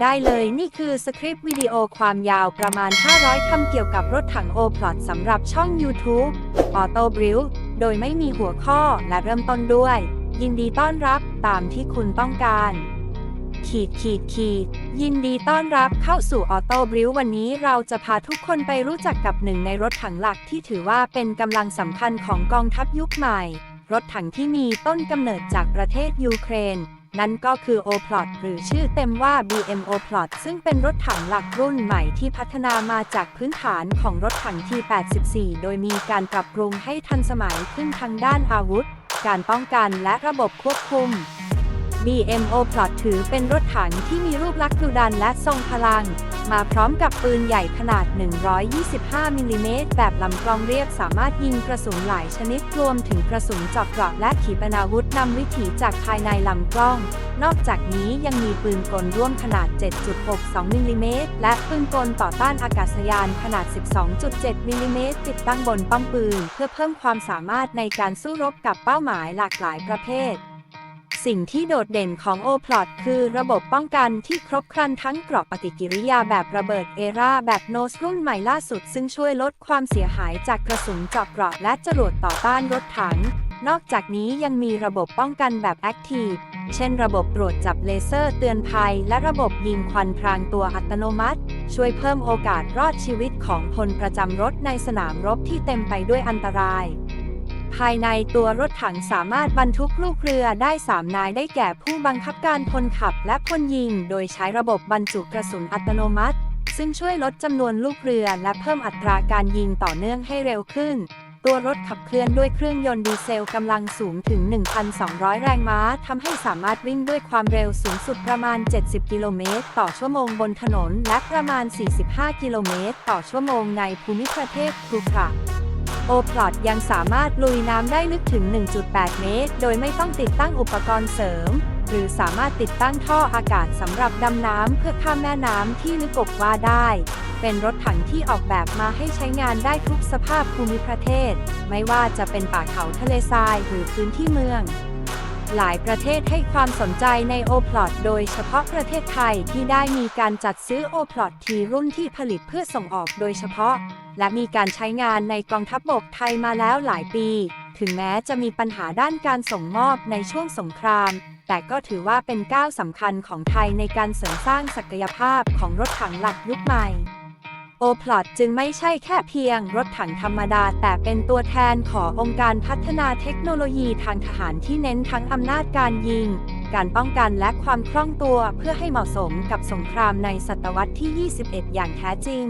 ได้เลย นี่คือสคริปต์วิดีโอความยาวประมาณ 500 คำเกี่ยวกับรถถังโอพลอตสำหรับช่อง YouTube Auto b r i l โดยไม่มีหัวข้อและเริ่มต้นด้วย ยินดีต้อนรับตามที่คุณต้องการ ขีดขีดขีด ยินดีต้อนรับเข้าสู่ออโต้บริววันนี้เราจะพาทุกคนไปรู้จักกับหนึ่งในรถถังหลักที่ถือว่าเป็นกำลังสำคัญของกองทัพยุคใหม่ รถถังที่มีต้นกำเนิดจากประเทศยูเครน นั่นก็คือ o p l o t หรือชื่อเต็มว่า BM o p l o t ซึ่งเป็นรถถังหลักรุ่นใหม่ที่พัฒนามาจากพื้นฐานของรถถัง T84 โดยมีการปรับปรุงให้ทันสมัยขึ้นทางด้านอาวุธ การป้องกันและระบบควบคุม BMO Plot ถือเป็นรถถังที่มีรูปลักษณ์ดุดันและทรงพลัง มาพร้อมกับปืนใหญ่ขนาด 125 มิลลิเมตร แบบลำกล้องเรียบสามารถยิงกระสุนหลายชนิดรวมถึงกระสุนเจาะเกราะและขีปนาวุธนำวิถีจากภายในลำกล้อง นอกจากนี้ยังมีปืนกลร่วมขนาด 7.62 มิลลิเมตร และปืนกลต่อต้านอากาศยานขนาด 12.7 มิลลิเมตร ติดตั้งบนป้อมปืน เพื่อเพิ่มความสามารถในการสู้รบกับเป้าหมายหลากหลายประเภท สิ่งที่โดดเด่นของ o p l o t คือระบบป้องกันที่ครบครันทั้งเกราะปฏิกิริยาแบบระเบิดเอราแบบโนสรุ่นใหม่ล่าสุด ซึ่งช่วยลดความเสียหายจากกระสุนเจาะเกราะและจรวดต่อต้านรถถัง นอกจากนี้ยังมีระบบป้องกันแบบ Active เช่นระบบตรวจจับเลเซอร์เตือนภัย และระบบยิงควันพรางตัวอัตโนมัติ ช่วยเพิ่มโอกาสรอดชีวิตของพลประจำรถในสนามรบที่เต็มไปด้วยอันตราย ภายในตัวรถถังสามารถบรรทุกลูกเรือได้ 3 นายได้แก่ผู้บังคับการพลขับและพลยิง โดยใช้ระบบบรรจุกระสุนอัตโนมัติ ซึ่งช่วยลดจำนวนลูกเรือและเพิ่มอัตราการยิงต่อเนื่องให้เร็วขึ้น ตัวรถขับเคลื่อนด้วยเครื่องยนต์ดีเซลกำลังสูงถึง 1,200 แรงม้าทำให้สามารถวิ่งด้วยความเร็วสูงสุดประมาณ 70 กิโลเมตร ต่อชั่วโมงบนถนน และประมาณ 45 กิโลเมตร ต่อชั่วโมงในภูมิประเทศคูคระ โอพลอตยังสามารถลุยน้ำได้ลึกถึง 1.8 เมตร โดยไม่ต้องติดตั้งอุปกรณ์เสริม หรือสามารถติดตั้งท่ออากาศสำหรับดำน้ำเพื่อข้ามแม่น้ำที่ลึกกว่าได้ เป็นรถถังที่ออกแบบมาให้ใช้งานได้ทุกสภาพภูมิประเทศ ไม่ว่าจะเป็นป่าเขาทะเลทรายหรือพื้นที่เมือง หลายประเทศให้ความสนใจในโอพลอตโดยเฉพาะประเทศไทยที่ได้มีการจัดซื้อโอพลอตทีรุ่นที่ผลิตเพื่อส่งออกโดยเฉพาะ และมีการใช้งานในกองทัพบบกไทยมาแล้วหลายปี ถึงแม้จะมีปัญหาด้านการส่งมอบในช่วงสงคราม แต่ก็ถือว่าเป็นก้าวสำคัญของไทยในการเสริมสร้างศักยภาพของรถถังหลักยุคใหม่ โอพลอตจึงไม่ใช่แค่เพียงรถถังธรรมดา แต่เป็นตัวแทนขององค์การพัฒนาเทคโนโลยีทางทหารที่เน้นทั้งอำนาจการยิง การป้องกันและความคล่องตัวเพื่อให้เหมาะสมกับสงครามในศตวรรษที่ 21 อย่างแท้จริง